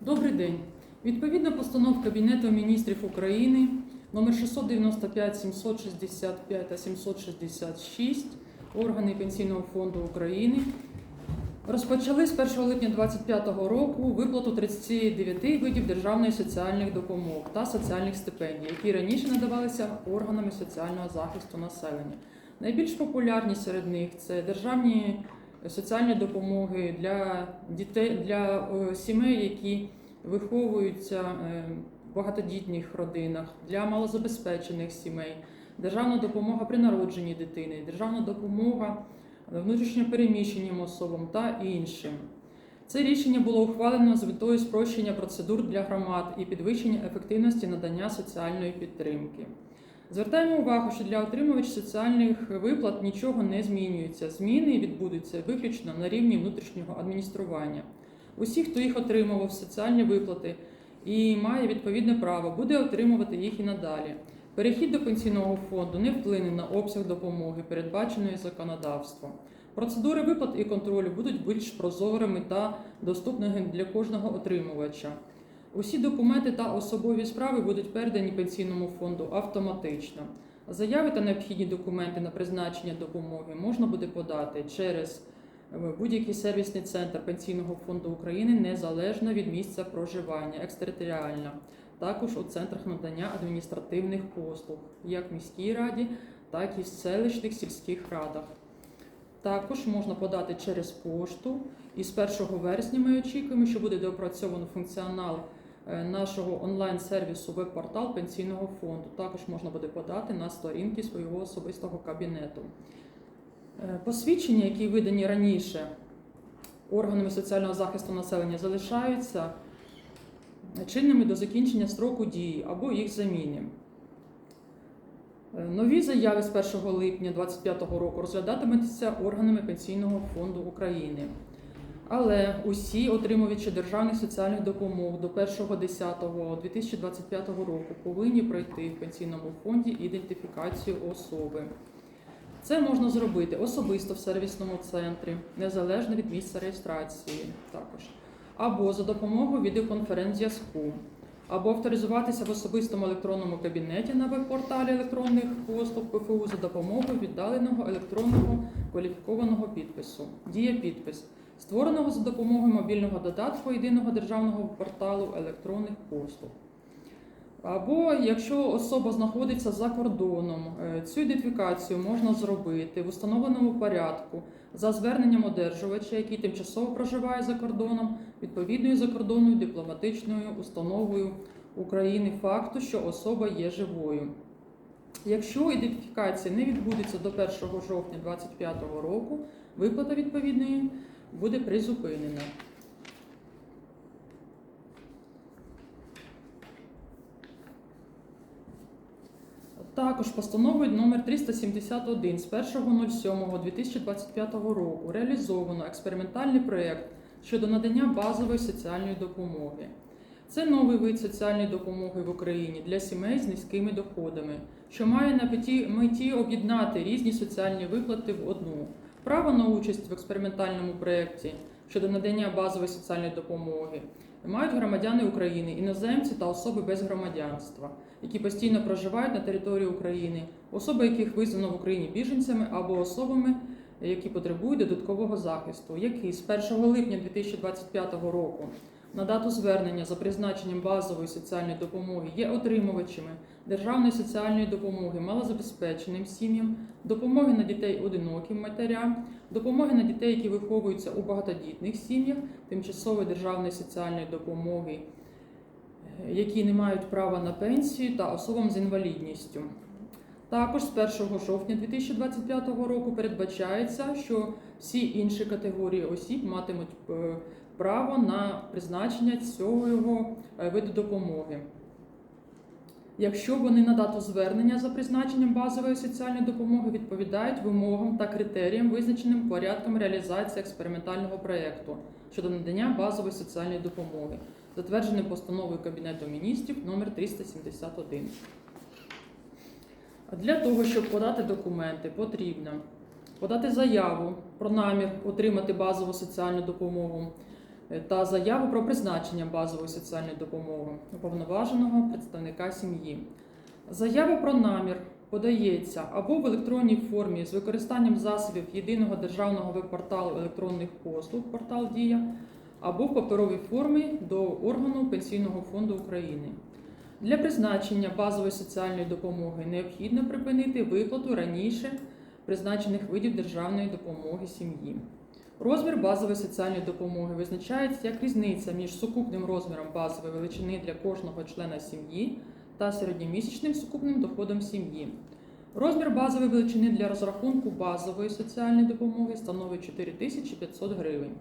Добрий день. Відповідно постанов Кабінету міністрів України номер 695, 765 та 766 органи Пенсійного фонду України розпочали з 1 липня 2025 року виплату 39 видів державної соціальних допомог та соціальних стипендій, які раніше надавалися органами соціального захисту населення. Найбільш популярні серед них це державні соціальні допомоги для дітей для сімей, які виховуються е, в багатодітних родинах, для малозабезпечених сімей, державна допомога при народженні дитини, державна допомога внутрішньопереміщеним особам та іншим. Це рішення було ухвалено з метою спрощення процедур для громад і підвищення ефективності надання соціальної підтримки. Звертаємо увагу, що для отримувачів соціальних виплат нічого не змінюється. Зміни відбудуться виключно на рівні внутрішнього адміністрування. Усі, хто їх отримував соціальні виплати і має відповідне право, буде отримувати їх і надалі. Перехід до пенсійного фонду не вплине на обсяг допомоги, передбаченої законодавством. Процедури виплат і контролю будуть більш прозорими та доступними для кожного отримувача. Усі документи та особові справи будуть передані пенсійному фонду автоматично. Заяви та необхідні документи на призначення допомоги можна буде подати через е, будь-який сервісний центр Пенсійного фонду України незалежно від місця проживання, екстериторіально, також у центрах надання адміністративних послуг, як в міській раді, так і в селищних сільських радах. Також можна подати через пошту. І з 1 вересня ми очікуємо, що буде доопрацьовано функціонал нашого онлайн-сервісу веб-портал пенсійного фонду. Також можна буде подати на сторінки свого особистого кабінету. Е, Посвідчення, які видані раніше органами соціального захисту населення, залишаються чинними до закінчення строку дії або їх заміни. Е, Нові заяви з 1 липня 2025 року розглядатимуться органами Пенсійного фонду України. Але усі отримувачі державних соціальних допомог до 1.10.2025 року повинні пройти в пенсійному фонді ідентифікацію особи. Це можна зробити особисто в сервісному центрі, незалежно від місця реєстрації, також або за допомогою відеоконференц-зв'язку, або авторизуватися в особистому електронному кабінеті на веб-порталі електронних послуг ПФУ за допомогою віддаленого електронного кваліфікованого підпису. Дія підпис, створеного за допомогою мобільного додатку єдиного державного порталу електронних послуг. Або якщо особа знаходиться за кордоном, е, цю ідентифікацію можна зробити в установленому порядку за зверненням одержувача, який тимчасово проживає за кордоном, відповідною закордонною дипломатичною установою України факту, що особа є живою. Якщо ідентифікація не відбудеться до 1 жовтня 2025 року, виплата відповідної буде призупинена. Також постановою номер 371 з 1.07.2025 року реалізовано експериментальний проєкт щодо надання базової соціальної допомоги. Це новий вид соціальної допомоги в Україні для сімей з низькими доходами, що має на меті, об'єднати різні соціальні виплати в одну. Право на участь в експериментальному проєкті щодо надання базової соціальної допомоги мають громадяни України, іноземці та особи без громадянства, які постійно проживають на території України, особи, яких визнано в Україні біженцями або особами, які потребують додаткового захисту, які з 1 липня 2025 року на дату звернення за призначенням базової соціальної допомоги є отримувачами державної соціальної допомоги малозабезпеченим сім'ям, допомоги на дітей одиноким матерям, допомоги на дітей, які виховуються у багатодітних сім'ях, тимчасової державної соціальної допомоги, е, які не мають права на пенсію та особам з інвалідністю. Також з 1 жовтня 2025 року передбачається, що всі інші категорії осіб матимуть е, право на призначення цього е, виду допомоги. Якщо вони на дату звернення за призначенням базової соціальної допомоги відповідають вимогам та критеріям, визначеним порядком реалізації експериментального проєкту щодо надання базової соціальної допомоги, затвердженим постановою Кабінету міністрів номер 371. Для того, щоб подати документи, потрібно подати заяву про намір отримати базову соціальну допомогу, та заяву про призначення базової соціальної допомоги уповноваженого представника сім'ї. Заява про намір подається або в електронній формі з використанням засобів єдиного державного веб-порталу електронних послуг портал Дія, або в паперовій формі до органу Пенсійного фонду України. Для призначення базової соціальної допомоги необхідно припинити виплату раніше призначених видів державної допомоги сім'ї. Розмір базової соціальної допомоги визначається як різниця між сукупним розміром базової величини для кожного члена сім'ї та середньомісячним сукупним доходом сім'ї. Розмір базової величини для розрахунку базової соціальної допомоги становить 4500 гривень.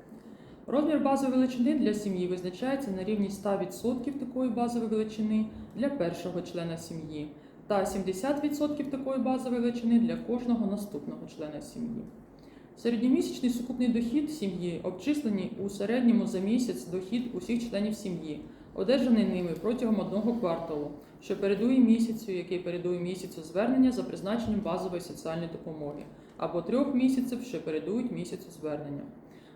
Розмір базової величини для сім'ї визначається на рівні 100% такої базової величини для першого члена сім'ї та 70% такої базової величини для кожного наступного члена сім'ї. Середньомісячний сукупний дохід сім'ї обчислений у середньому за місяць дохід усіх членів сім'ї, одержаний ними протягом одного кварталу, що передує місяцю, який передує місяцю звернення за призначенням базової соціальної допомоги, або трьох місяців, що передують місяцю звернення.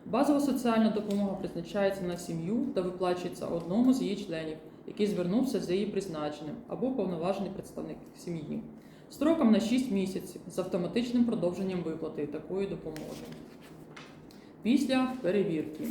Базова соціальна допомога призначається на сім'ю та виплачується одному з її членів, який звернувся за її призначенням, або повноважений представник сім'ї. Строком на 6 місяців з автоматичним продовженням виплати такої допомоги. Після перевірки.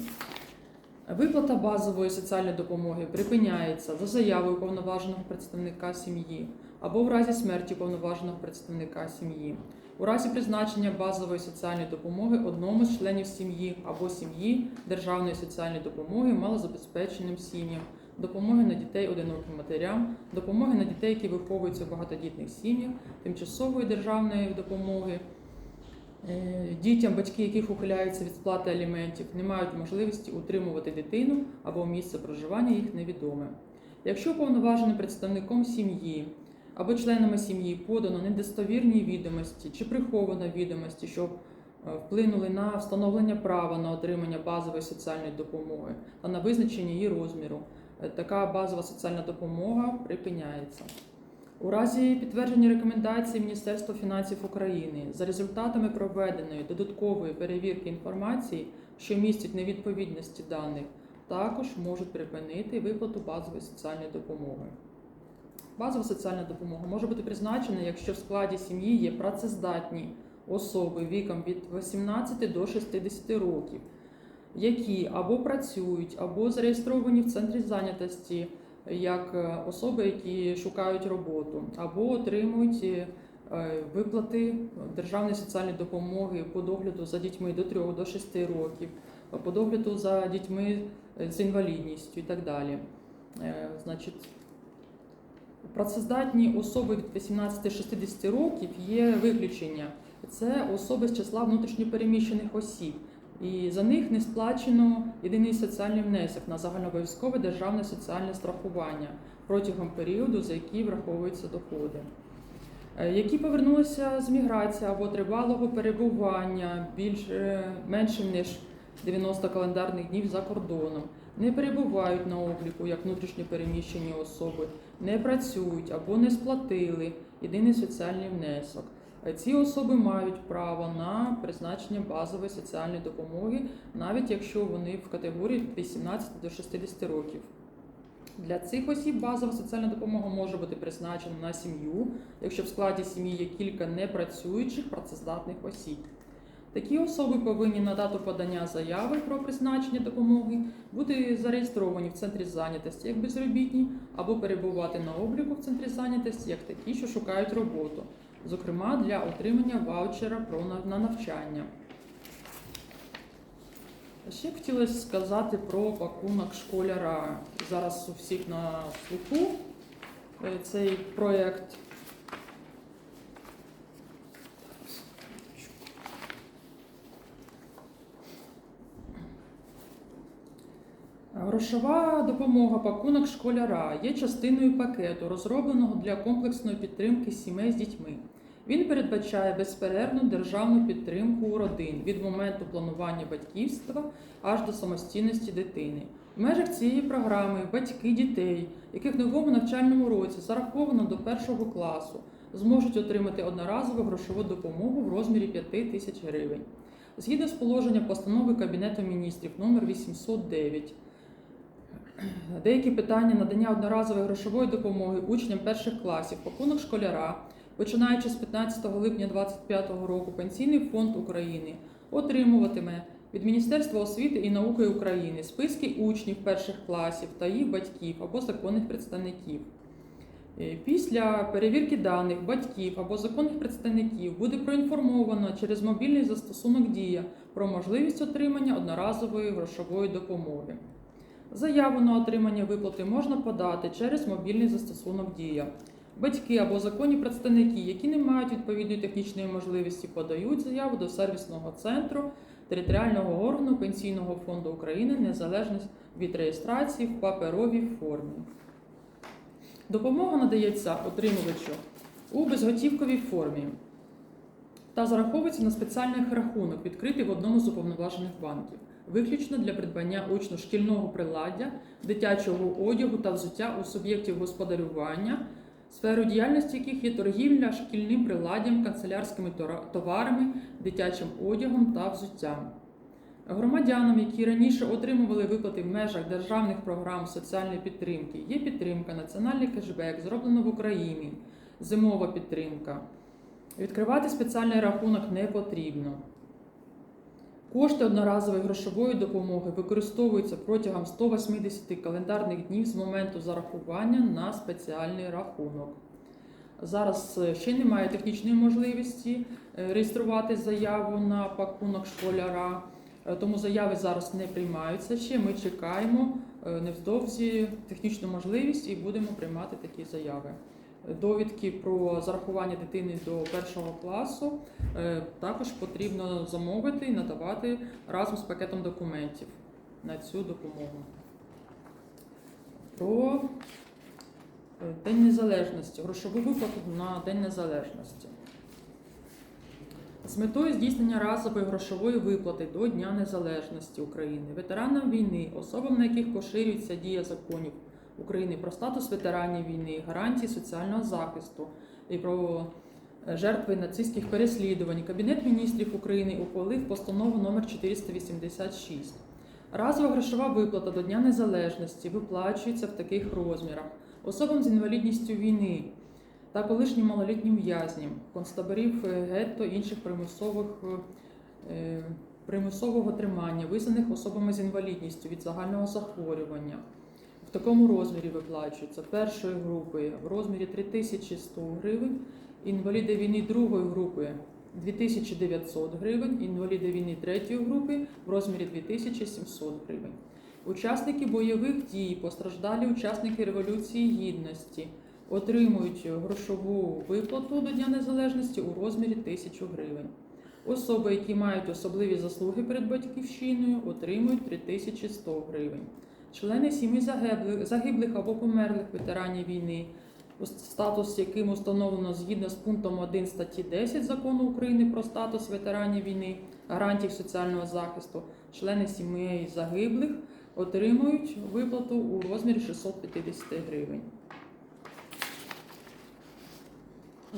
Виплата базової соціальної допомоги припиняється за заявою повноваженого представника сім'ї або в разі смерті повноваженого представника сім'ї, у разі призначення базової соціальної допомоги одному з членів сім'ї або сім'ї державної соціальної допомоги малозабезпеченим сім'ям, допомоги на дітей одиноким матерям, допомоги на дітей, які виховуються в багатодітних сім'ях, тимчасової державної допомоги. Е, Дітям, батьки яких ухиляються від сплати аліментів, не мають можливості утримувати дитину або місце проживання їх невідоме. Якщо повноваженим представником сім'ї або членами сім'ї подано недостовірні відомості чи приховано відомості, що е, вплинули на встановлення права на отримання базової соціальної допомоги та на визначення її розміру, така базова соціальна допомога припиняється. У разі підтвердження рекомендацій Міністерства фінансів України за результатами проведеної додаткової перевірки інформації, що містять невідповідності даних, також можуть припинити виплату базової соціальної допомоги. Базова соціальна допомога може бути призначена, якщо в складі сім'ї є працездатні особи віком від 18 до 60 років, які або працюють, або зареєстровані в центрі зайнятості як е, особи, які шукають роботу, або отримують е, виплати державної соціальної допомоги по догляду за дітьми до 3 до 6 років, по догляду за дітьми е, з інвалідністю і так далі. Е, Значить, працездатні особи від 18-60 років є виключення. Це особи з числа внутрішньопереміщених осіб. І за них не сплачено єдиний соціальний внесок на загальнообов'язкове державне соціальне страхування протягом періоду, за який враховуються доходи. Е, Які повернулися з міграції або тривалого перебування більш е, меншим ніж 90 календарних днів за кордоном, не перебувають на обліку як внутрішньо переміщені особи, не працюють або не сплатили єдиний соціальний внесок. Ці особи мають право на призначення базової соціальної допомоги, навіть якщо вони в категорії від 18 до 60 років. Для цих осіб базова соціальна допомога може бути призначена на сім'ю, якщо в складі сім'ї є кілька непрацюючих працездатних осіб. Такі особи повинні на дату подання заяви про призначення допомоги бути зареєстровані в центрі зайнятості як безробітні або перебувати на обліку в центрі зайнятості як такі, що шукають роботу, зокрема для отримання ваучера про на- на навчання. Ще б хотілося сказати про пакунок школяра. Зараз у всіх на слуху е, цей проєкт. Грошова допомога пакунок школяра є частиною пакету, розробленого для комплексної підтримки сімей з дітьми. Він передбачає безперервну державну підтримку родин від моменту планування батьківства аж до самостійності дитини. В межах цієї програми батьки дітей, яких в новому навчальному році зараховано до першого класу, зможуть отримати одноразову грошову допомогу в розмірі 5 тисяч гривень. згідно з положенням постанови Кабінету міністрів номер 809. Деякі питання надання одноразової грошової допомоги учням перших класів, пакунок школяра, починаючи з 15 липня 2025 року, Пенсійний фонд України отримуватиме від Міністерства освіти і науки України списки учнів перших класів та їх батьків або законних представників. Е, Після перевірки даних батьків або законних представників буде проінформовано через мобільний застосунок Дія про можливість отримання одноразової грошової допомоги. Заяву на отримання виплати можна подати через мобільний застосунок Дія. Батьки або законні представники, які не мають відповідної технічної можливості, подають заяву до сервісного центру територіального органу Пенсійного фонду України незалежно від реєстрації в паперовій формі. Допомога надається отримувачу у безготівковій формі та зараховується на спеціальний рахунок, відкритий в одному з уповноважених банків, виключно для придбання учно-шкільного приладдя, дитячого одягу та взуття у суб'єктів господарювання, сферою діяльності яких є торгівля шкільним приладдям, канцелярськими товарами, дитячим одягом та взуттям. Громадянам, які раніше отримували виплати в межах державних програм соціальної підтримки, є підтримка, національний кешбек, зроблено в Україні, зимова підтримка. Відкривати спеціальний рахунок не потрібно. Кошти одноразової грошової допомоги використовуються протягом 180 календарних днів з моменту зарахування на спеціальний рахунок. Зараз е, ще немає технічної можливості е, реєструвати заяву на пакунок школяра. Е, Тому заяви зараз не приймаються ще. Ми чекаємо невдовзі технічну можливість і будемо приймати такі заяви. Довідки про зарахування дитини до першого класу е, також потрібно замовити і надавати разом з пакетом документів на цю допомогу. Про е, День Незалежності, грошову виплату на День Незалежності. З метою здійснення разової грошової виплати до Дня Незалежності України ветеранам війни, особам, на яких поширюється дія законів України про статус ветеранів війни, гарантії соціального захисту і про е, жертви нацистських переслідувань, Кабінет міністрів України ухвалив постанову номер 486. Разова грошова виплата до Дня Незалежності виплачується в таких розмірах особам з інвалідністю війни та колишнім малолітнім в'язням, концтаборів е, гетто інших примусових е, примусового тримання, визнаних особами з інвалідністю від загального захворювання. В такому розмірі виплачується першої групи в розмірі 3100 гривень, інваліди війни другої групи 2900 гривень, інваліди війни третьої групи в розмірі 2700 гривень. Учасники бойових дій, постраждалі учасники Революції Гідності отримують грошову виплату до Дня Незалежності у розмірі 1000 гривень. Особи, які мають особливі заслуги перед батьківщиною, отримують 3100 гривень. Члени сім'ї загиблих, або померлих ветеранів війни, статус яким установлено згідно з пунктом 1 статті 10 закону України про статус ветеранів війни, гарантій соціального захисту, члени сімей загиблих отримують виплату у розмірі 650 гривень.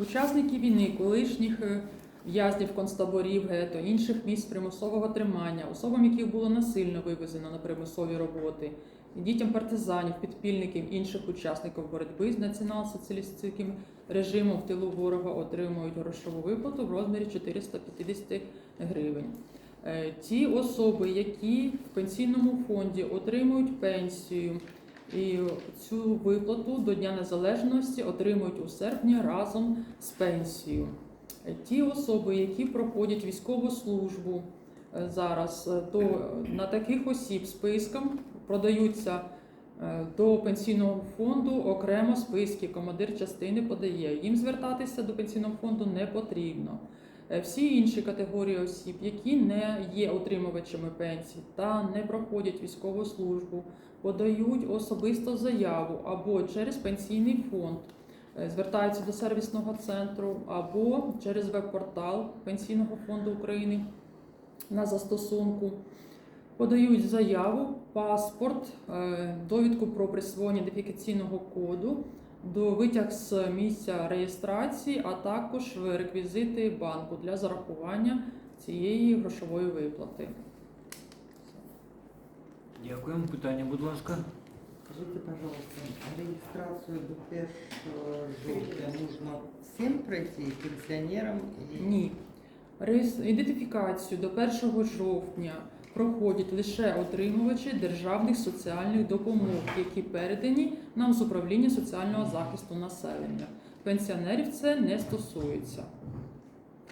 Учасники війни, колишніх е, в'язнів концтаборів, гетто, інших місць примусового тримання, особам, яких було насильно вивезено на примусові роботи, дітям партизанів, підпільників, інших учасників боротьби з націонал-соціалістичним режимом в тилу ворога отримують грошову виплату в розмірі 450 гривень. Е, Ті особи, які в пенсійному фонді отримують пенсію, і цю виплату до Дня Незалежності отримують у серпні разом з пенсією. Ті особи, які проходять військову службу е, зараз, е, то на таких осіб списком продаються е, до пенсійного фонду окремо списки. Командир частини подає. Їм звертатися до пенсійного фонду не потрібно. Всі інші категорії осіб, які не є отримувачами пенсій та не проходять військову службу, подають особисто заяву або через пенсійний фонд, звертаються до сервісного центру, або через веб-портал Пенсійного фонду України на застосунку. Подають заяву, паспорт, е, довідку про присвоєння ідентифікаційного коду, до витяг з місця реєстрації, а також реквізити банку для зарахування цієї грошової виплати. Дякуємо. Питання, будь ласка. Скажите, пожалуйста, регистрацию до 1 жовтня нужно всем пройти, и пенсионерам и... Ні. Ідентифікацію до 1 жовтня проходять лише отримувачі державних соціальних допомог, які передані нам з управління соціального захисту населення. Пенсіонерів це не стосується.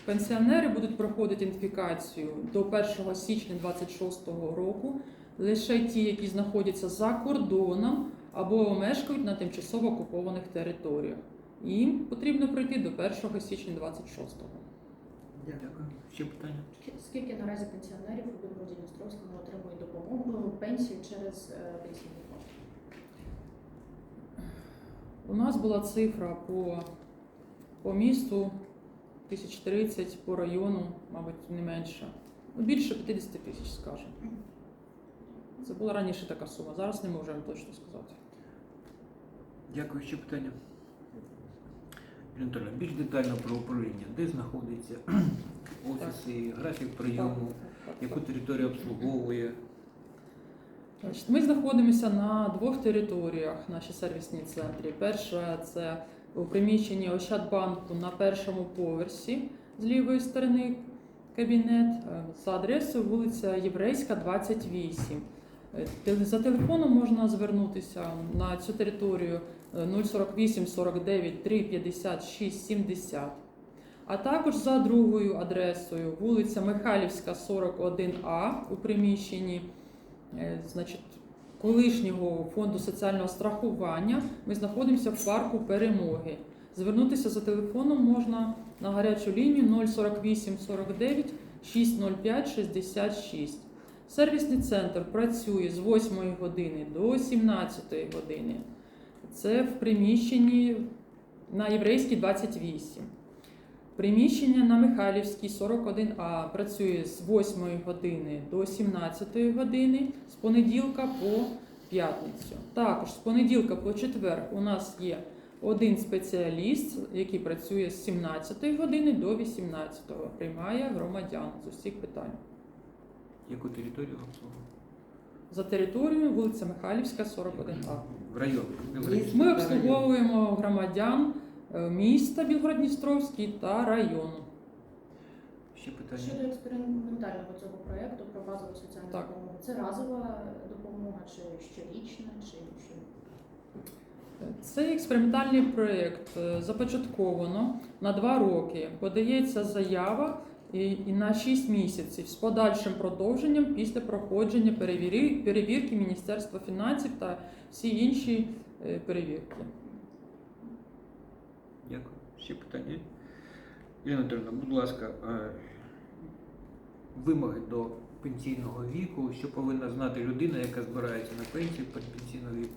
Пенсіонери будуть проходити ідентифікацію до 1 січня 2026 року лише ті, які знаходяться за кордоном або мешкають на тимчасово окупованих територіях. Їм потрібно пройти до 1 січня 2026 Дякую. Ще питання? Скільки наразі пенсіонерів у Білгороді-Дністровському отримують допомогу пенсію через е, пенсійний фонд? У нас була цифра по, по місту 1030, по району, мабуть, не менше. Ну, більше 50 тисяч, скажімо. Це була раніше така сума, зараз не можемо точно сказати. Дякую. Ще питання. Анатольовна, більш детально про управління. Де знаходиться офіси, графік прийому, яку територію обслуговує? Значить, ми знаходимося на двох територіях, наші сервісні центрі. Перша це у приміщенні Ощадбанку на першому поверсі з лівої сторони кабінет е, за адресою вулиця Єврейська, 28. Е, За телефоном можна звернутися на цю територію е, 048 49 3 56 70. А також за другою адресою вулиця Михайлівська, 41А у приміщенні е, значить, колишнього фонду соціального страхування. Ми знаходимося в парку перемоги. Звернутися за телефоном можна на гарячу лінію 048 49 605 66. Сервісний центр працює з 8 години до 17 години. Це в приміщенні на Єврейській 28. Приміщення на Михайлівській 41А працює з 8 години до 17 години з понеділка по п'ятницю. Також з понеділка по четвер у нас є один спеціаліст, який працює з 17 години до 18, приймає громадян з усіх питань. Яку територію обслуговує? За територією вулиця Михайлівська, 41А. В район. Ми обслуговуємо громадян е, міста Білгород-Дністровський та району. Ще питання. Щодо експериментального цього проєкту про базову соціальну Так. допомогу, це разова допомога чи щорічна, чи що? Цей експериментальний проєкт е, започатковано на два роки. Подається заява і на 6 місяців з подальшим продовженням після проходження перевірки Міністерства фінансів та всі інші е, перевірки. Дякую. Ще питання. Юлія Анатольовна, будь ласка, е, вимоги до пенсійного віку, що повинна знати людина, яка збирається на пенсію пенсійного віку,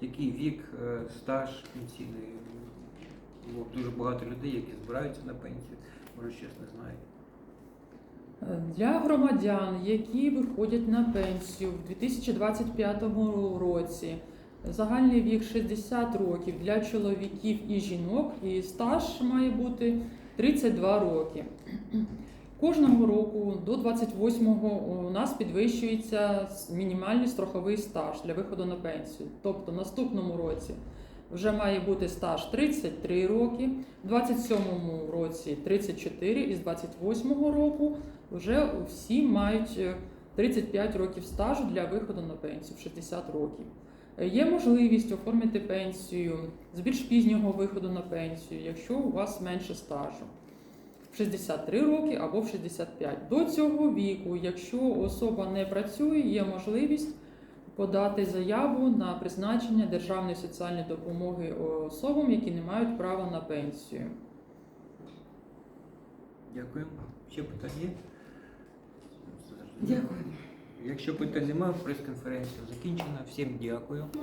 який вік, е, стаж пенсійний. Бо дуже багато людей, які збираються на пенсію, може щось не знають. Для громадян, які виходять на пенсію в 2025 році, загальний вік 60 років для чоловіків і жінок, і стаж має бути 32 роки. Кожного року до 28-го у нас підвищується мінімальний страховий стаж для виходу на пенсію. Тобто наступному році вже має бути стаж 33 роки, в 27-му році 34 і з 28-го року вже всі мають е, 35 років стажу для виходу на пенсію в 60 років. Е, Є можливість оформити пенсію з більш пізнього виходу на пенсію, якщо у вас менше стажу. В 63 роки або в 65. До цього віку, якщо особа не працює, є можливість подати заяву на призначення державної соціальної допомоги особам, які не мають права на пенсію. Дякую. Ще питання? Дякую. Якщо питань немає, прес-конференція закінчена. Всім дякую.